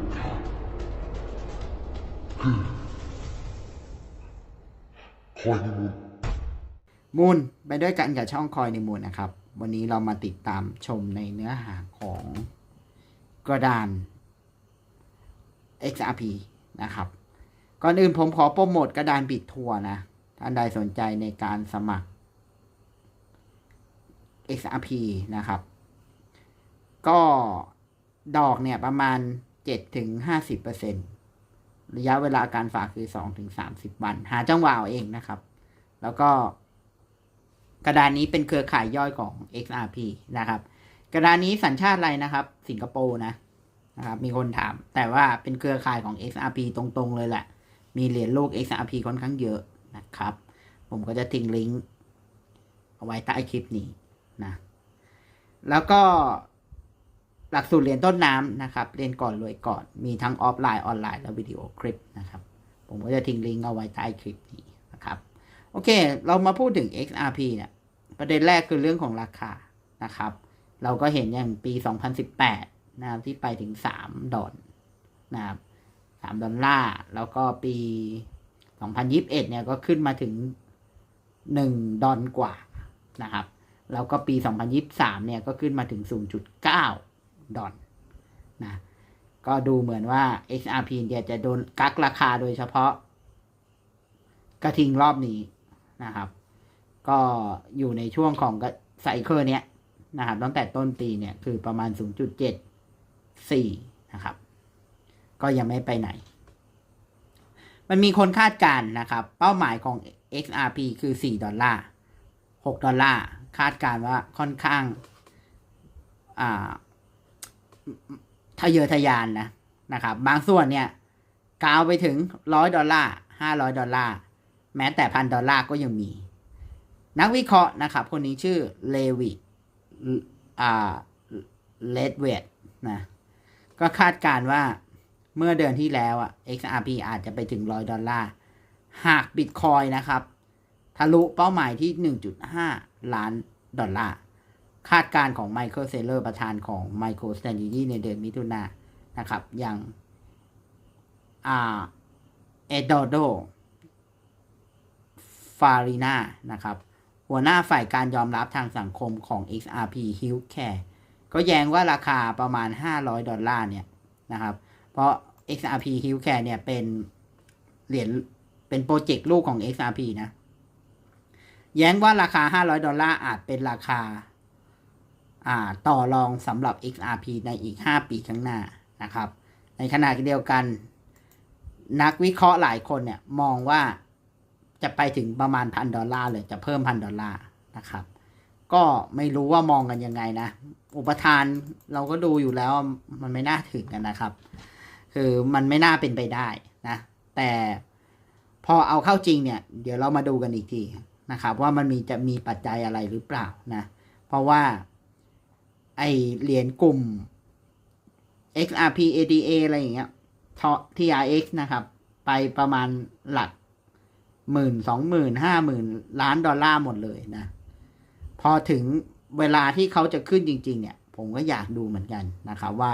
สุดท้ายคือคอยในมุมมูลไปด้วยกันกับช่องคอยในมูลนะครับ วันนี้เรามาติดตามชมในเนื้อหาของกระดาน XRP นะครับ ก่อนอื่นผมขอโปรโมทกระดานบิดทัวร์นะ ท่านใดสนใจในการสมัคร XRP นะครับ ก็ดอกเนี่ยประมาณ 7-50%ระยะเวลาการฝากคือ2-30 วัน หาจังหวะเอาเองนะครับ แล้วก็ กระดานนี้เป็นเครือข่ายย่อยของ XRP นะครับ กระดานนี้สัญชาติอะไรนะครับ สิงคโปร์นะนะครับมีคนถาม แต่ว่าเป็นเครือข่ายของ XRP ตรงๆเลยแหละ มีเหรียญโลก XRP ค่อนข้างเยอะนะครับ ผมก็จะทิ้งลิงก์เอาไว้ใต้คลิปนี้นะ แล้วก็ หลักสูตรเรียนต้นน้ำนะครับ เรียนก่อนรวยก่อน มีทั้งออฟไลน์ออนไลน์และวิดีโอคลิปนะครับ ผมก็จะทิ้งลิงก์เอาไว้ใต้คลิปนี้นะครับ โอเค เรามาพูดถึง XRP เนี่ย ประเด็นแรกคือเรื่องของราคานะครับ เราก็เห็นอย่างปี 2018 นะครับ ที่ไปถึง 3 ดอลนะครับ3ดอลลาร์ แล้วก็ปี 2021 เนี่ยก็ขึ้นมาถึง 1 ดอลกว่านะครับ แล้วก็ปี 2023 เนี่ยก็ขึ้นมาถึง 0.9 ดอลนะก็ดูเหมือนว่า XRP เนี่ยจะโดนกักราคาโดยเฉพาะ กระทิงรอบนี้นะครับ ก็อยู่ในช่วงของไซเคิลเนี้ยนะครับตั้งแต่ต้นปีเนี่ยคือประมาณ 0.74 นะครับ ก็ยังไม่ไปไหน มันมีคนคาดการณ์นะครับ เป้าหมายของ XRP คือ 4 ดอลลาร์ 6 ดอลลาร์ คาดการณ์ว่าค่อนข้างอ่า ทะเยอทะยานนะนะครับ บางส่วนเนี่ยกาวไปถึง100ดอลลาร์500ดอลลาร์แม้แต่พันดอลลาร์ก็ยังมี นักวิเคราะห์นะครับ คนนี้ชื่อเลวิอ่าเลดเวดนะก็คาดการณ์ว่าเมื่อเดือนที่แล้วอะ XRP อาจจะไปถึงร้อยดอลลาร์หากบิตคอยนะครับ ทะลุเป้าหมายที่ 1.5 ล้านดอลลาร์ คาดการณ์ของไมเคิลเซเลอร์ประธานของ Micro Strategy ในเดือนมิถุนานะครับ อย่างอ่าเอดโดฟารีนานะครับ หัวหน้าฝ่ายการยอมรับทางสังคมของ XRP Healthcare ก็แย้งว่าราคาประมาณ 500 ดอลลาร์เนี่ยนะครับ เพราะ XRP Healthcare เนี่ยเป็นเหรียญเป็นโปรเจกต์ลูกของ XRP นะ แย้งว่าราคา 500 ดอลลาร์อาจเป็นราคา ต่อรองสำหรับ XRP ในอีก 5 ปีข้างหน้านะครับ ในขณะเดียวกัน นักวิเคราะห์หลายคนเนี่ยมองว่าจะไปถึงประมาณพันดอลลาร์เลยจะเพิ่มพันดอลลาร์นะครับ ก็ไม่รู้ว่ามองกันยังไงนะ อุปทานเราก็ดูอยู่แล้วมันไม่น่าถึงกันนะครับ คือมันไม่น่าเป็นไปได้นะ แต่พอเอาเข้าจริงเนี่ย เดี๋ยวเรามาดูกันอีกทีนะครับ ว่ามันมีจะมีปัจจัยอะไรหรือเปล่านะ เพราะว่า ไอเหรียญกลุ่ม XRP ADA อะไรอย่างเงี้ยท TRX นะครับ ไปประมาณหลักหมื่นสองหมื่นห้าหมื่นล้านดอลลาร์หมดเลยนะ พอถึงเวลาที่เขาจะขึ้นจริง ๆ เนี่ย ผมก็อยากดูเหมือนกันนะครับว่า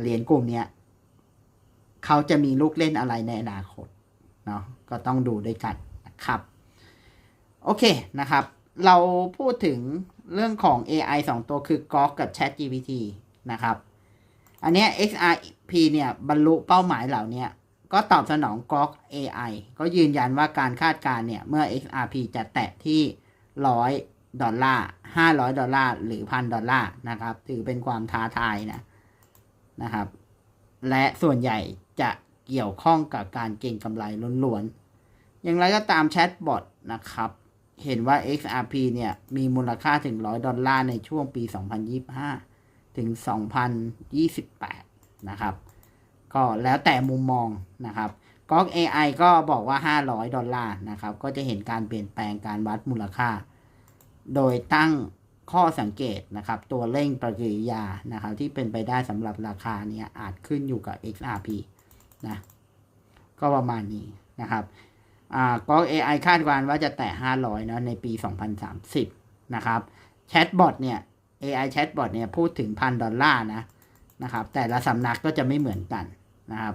เหรียญกลุ่มเนี้ยเขาจะมีลูกเล่นอะไรในอนาคตเนาะก็ต้องดูด้วยกันนะครับ โอเคนะครับ เราพูดถึงเรื่องของ AI 2 ตัวคือ Grok กับ ChatGPT นะครับ อันนี้ XRP เนี่ยบรรลุเป้าหมายเหล่านี้ก็ตอบสนอง Grok AI ก็ยืนยันว่าการคาดการณ์เนี่ย เมื่อ XRP จะแตะที่ 100 ดอลลาร์ 500 ดอลลาร์ หรือพันดอลลาร์นะครับ ถือเป็นความท้าทายนะนะครับ และส่วนใหญ่จะเกี่ยวข้องกับการเก็งกำไรล้วนๆ อย่างไรก็ตามแชทบอทนะครับ เห็นว่า XRP เนี่ย มีมูลค่าถึง 100 ดอลลาร์ในช่วงปี 2025 ถึง 2028 นะครับ ก็แล้วแต่มุมมองนะครับก๊อก AI ก็บอกว่า 500 ดอลลาร์นะครับ ก็จะเห็นการเปลี่ยนแปลงการวัดมูลค่า โดยตั้งข้อสังเกตนะครับ ตัวเร่งปฏิกิริยานะครับ ที่เป็นไปได้สำหรับราคาเนี้ยอาจขึ้นอยู่กับ XRP นะ ก็ประมาณนี้นะครับ ก็ AI คาดการณ์ว่าจะแตะ 500นะในปี 2030 นะครับแชทบอทเนี่ย AI แชทบอทเนี่ยพูดถึงพันดอลลาร์นะนะครับ แต่ละสำนักก็จะไม่เหมือนกันนะครับ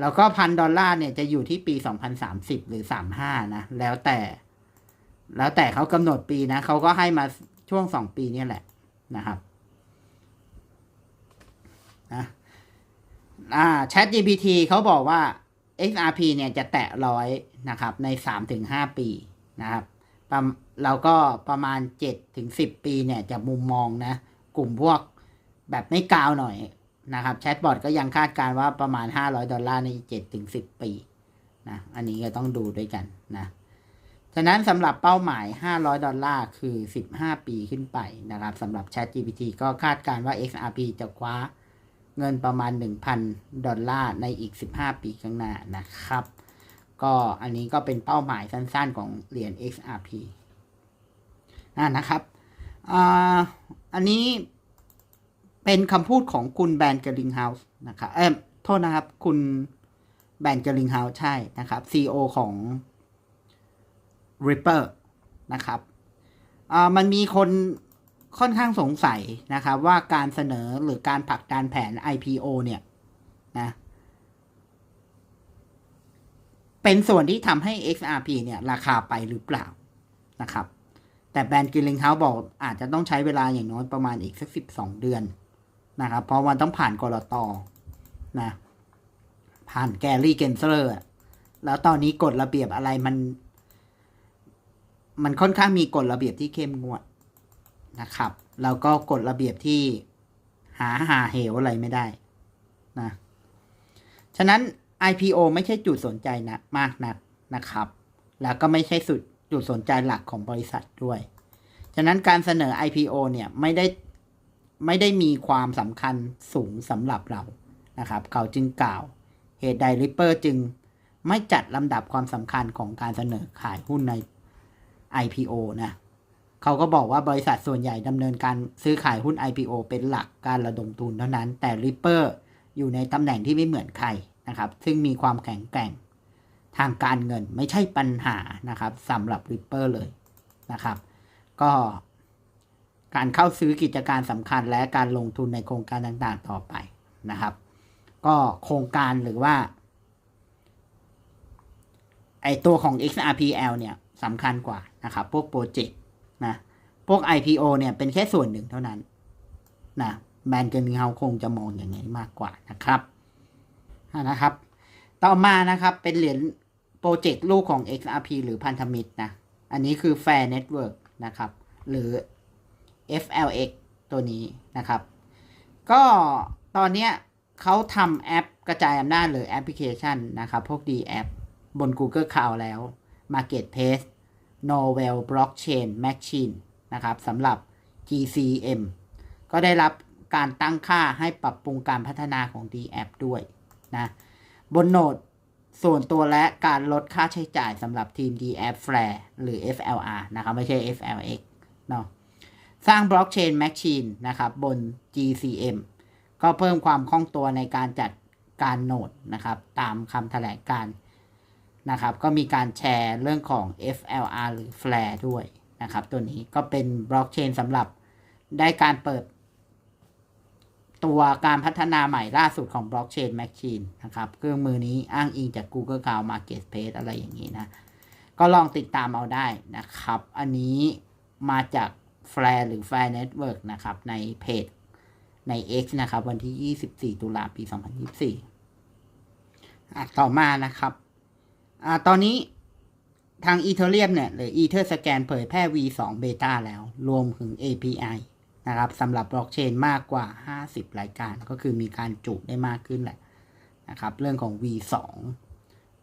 แล้วก็พันดอลลาร์เนี่ยจะอยู่ที่ปี 2030 หรือ 35 นะ แล้วแต่ แล้วแต่เขากำหนดปีนะเขาก็ให้มาช่วงสองปีนี่แหละนะครับนะอ่า Chat GPT เขาบอกว่า XRP เนี่ยจะแตะร้อย นะครับใน 3-5 ปีนะครับประแล้วก็ประมาณ 7-10 ปีเนี่ยจากมุมมองนะกลุ่มพวกแบบไม่กาวหน่อยนะครับแชทบอทก็ยังคาดการว่าประมาณ 500 ดอลลาร์ใน 7-10 ปีนะอันนี้ก็ต้องดูด้วยกันนะฉะนั้นสำหรับเป้าหมาย 500 ดอลลาร์ คือ 15 ปีขึ้นไปนะครับสำหรับ Chat GPT ก็คาดการว่า XRP จะคว้าเงินประมาณ 1,000 ดอลลาร์ในอีก 15 ปีข้างหน้านะครับ ก็อันนี้ก็เป็นเป้าหมายสั้นๆของเหรียญ XRP อ่านะครับอ,อันนี้เป็นคำพูดของคุณแบนเกอริงเฮาส์นะครับเอ้โทษนะครับ คุณแบนเกอริงเฮาส์ใช่นะครับ CEO ของ Ripper นะครับมันมีคนค่อนข้างสงสัยนะครับว่าการเสนอหรือการผลักดันแผน IPO เนี่ยนะ เป็นส่วนที่ทำให้ XRP เนี่ยราคาไปหรือเปล่านะครับ แต่แบรนด์กิลลิงเฮาบอกอาจจะต้องใช้เวลาอย่างน้อยประมาณอีกสักสิบสองเดือนนะครับ เพราะมันต้องผ่านกรตนะผ่านแกลลี่เกนเซอร์แล้วตอนนี้กฎระเบียบอะไรมัน มันค่อนข้างมีกฎระเบียบที่เข้มงวดนะครับ แล้วก็กฎระเบียบที่หาหาเหวอะไรไม่ได้นะ ฉะนั้น IPO ไม่ใช่จุดสนใจนะมากนักนะครับ แล้วก็ไม่ใช่สุดจุดสนใจหลักของบริษัทด้วย ฉะนั้นการเสนอ IPO เนี่ยไม่ได้ไม่ได้มีความสำคัญสูงสำหรับเรานะครับเขาจึงกล่าวเหตุใดริปเปอร์จึงไม่จัดลำดับความสำคัญของการเสนอขายหุ้นใน IPO นะเขาก็บอกว่าบริษัทส่วนใหญ่ดำเนินการซื้อขายหุ้น IPO เป็นหลักการระดมทุนเท่านั้น แต่ Ripper อยู่ในตำแหน่งที่ไม่เหมือนใคร นะครับ ซึ่งมีความแข็งแกร่งทางการเงินไม่ใช่ปัญหานะครับสำหรับ Ripper เลยนะครับ ก็การเข้าซื้อกิจการสำคัญและการลงทุนในโครงการต่างๆต่อไปนะครับ ก็โครงการหรือว่า ไอตัวของ XRPL เนี่ยสำคัญกว่านะครับ พวกโปรเจกต์นะพวก IPO เนี่ยเป็นแค่ส่วนหนึ่งเท่านั้นนะแบรนด์เกมมิ่งเฮาคงจะมองอย่างนี้มากกว่านะครับ นะครับ ต่อมานะครับเป็นเหรียญโปรเจกต์ลูกของ XRP หรือพันธมิตรนะ อันนี้คือ Fair Network นะครับ หรือ FLX ตัวนี้นะครับ ก็ตอนนี้เขาทำแอปกระจายอำนาจหรือแอปพลิเคชันนะครับ พวก D App บน Google Cloud แล้ว Marketplace Novel Blockchain Machine นะครับสำหรับ GCM ก็ได้รับการตั้งค่าให้ปรับปรุงการพัฒนาของ D App ด้วย นะบนโหนดส่วนตัวและการลดค่าใช้จ่ายสำหรับทีม D App Flare หรือ FLR นะครับ ไม่ใช่ FLX เนาะสร้างบล็อกเชนแมชชีนนะครับบน GCM ก็เพิ่มความคล่องตัวในการจัดการโหนดนะครับ ตามคำแถลงการนะครับ ก็มีการแชร์เรื่องของ FLR หรือ Flare ด้วยนะครับ ตัวนี้ก็เป็นบล็อกเชนสำหรับได้การเปิด ตัวการพัฒนาใหม่ล่าสุดของ Blockchain Machine นะครับ เครื่องมือนี้อ้างอิงจาก Google Cloud Marketplace อะไรอย่างนี้นะ ก็ลองติดตามเอาได้นะครับ อันนี้มาจาก Flare หรือ Flare Network นะครับ ในเพจใน X นะครับ วันที่ 24 ตุลาปี 2024อะต่อมานะครับอ่าตอนนี้ทาง Ethereum เนี่ย หรือ EtherScan เผยแพร่ V2 Beta แล้ว รวมถึง API นะครับสำหรับบล็อกเชนมากกว่า 50 รายการก็คือมีการจุได้มากขึ้นแหละนะครับเรื่องของ V2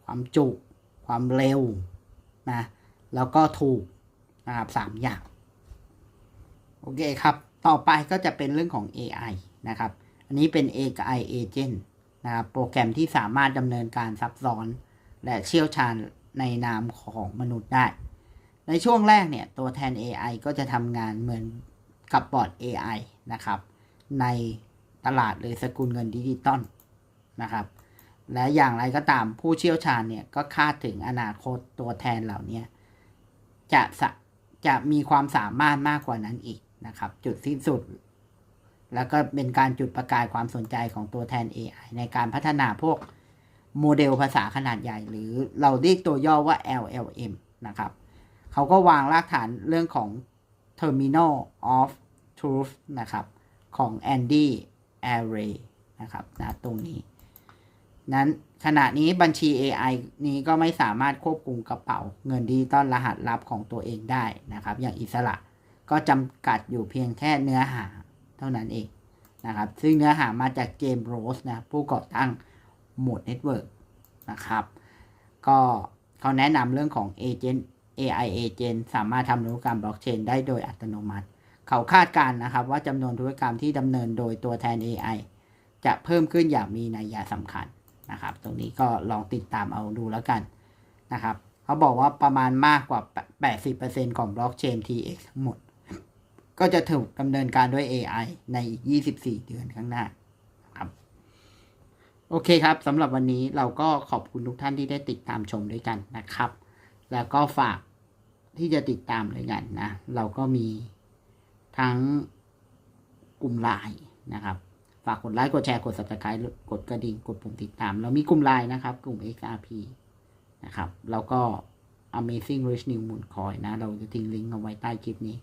ความจุความเร็วนะแล้วก็ถูกนะครับสามอย่างโอเคครับ ต่อไปก็จะเป็นเรื่องของ AI นะครับ อันนี้เป็น AI Agent นะครับโปรแกรมที่สามารถดำเนินการซับซ้อน และเชี่ยวชาญในนามของมนุษย์ได้ ในช่วงแรกเนี่ย ตัวแทน AI ก็จะทำงานเหมือน กับบอร์ด AI นะครับ ในตลาดหรือสกุลเงินดิจิตอลนะครับ และอย่างไรก็ตามผู้เชี่ยวชาญเนี่ยก็คาดถึงอนาคตตัวแทนเหล่านี้จะจะมีความสามารถมากกว่านั้นอีกนะครับ จุดสิ้นสุด แล้วก็เป็นการจุดประกายความสนใจของตัวแทน AI ในการพัฒนาพวกโมเดลภาษาขนาดใหญ่ หรือเราเรียกตัวย่อว่า LLM นะครับ เขาก็วางรากฐานเรื่องของ Terminal of Truth นะครับ ของ Andy Array นะครับนะตรงนี้นั้นขณะนี้บัญชี AI นี้ก็ไม่สามารถควบคุมกระเป๋า เงินดิจิตอลรหัสลับของตัวเองได้นะครับ อย่างอิสระก็จำกัดอยู่เพียงแค่เนื้อหาเท่านั้นเองนะครับ ซึ่งเนื้อหามาจากเจมส์โรสนะ ผู้ก่อตั้งโหมดเน็ตเวิร์กนะครับ ก็เขาแนะนำเรื่องของ Agent AI Agent สามารถทำธุรกรรมบล็อกเชนได้โดยอัตโนมัติ เขาคาดการณ์นะครับว่าจำนวนธุรกรรมที่ดำเนินโดยตัวแทน AI จะเพิ่มขึ้นอย่างมีนัยสำคัญนะครับ ตรงนี้ก็ลองติดตามเอาดูแล้วกันนะครับ เขาบอกว่าประมาณมากกว่า 80%ของบล็อกเชน TX ทั้งหมด ก็จะถูกดำเนินการด้วย AI ในอีก 24 เดือนข้างหน้าครับโอเคครับสำหรับวันนี้เราก็ขอบคุณทุกท่านที่ได้ติดตามชมด้วยกันนะครับ แล้วก็ฝาก ที่จะติดตามเลยกันนะ เราก็มีทั้งกลุ่มไลน์นะครับ ฝากกดไลค์กดแชร์กด subscribe กดกระดิ่งกดปุ่มติดตาม เรามีกลุ่มไลน์นะครับ กลุ่ม XRP นะครับ แล้วก็ Amazing Rich New Moon Coin นะ เราจะทิ้งลิงก์เอาไว้ใต้คลิปนี้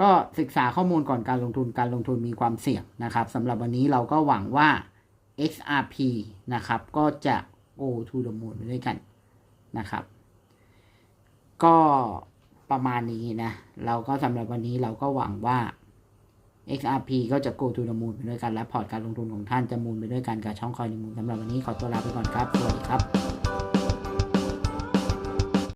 ก็ศึกษาข้อมูลก่อนการลงทุนการลงทุนมีความเสี่ยงนะครับสำหรับวันนี้เราก็หวังว่า XRP นะครับ ก็จะ go to the moon ไปด้วยกันนะครับ ก็ประมาณนี้นะ เราก็สำหรับวันนี้เราก็หวังว่า XRP ก็จะ go to the moon ไปด้วยกัน และพอร์ตการลงทุนของท่านจะมูนไปด้วยกันกับช่องคอยนิมูลสำหรับวันนี้ขอตัวลาไปก่อนครับ สวัสดีครับ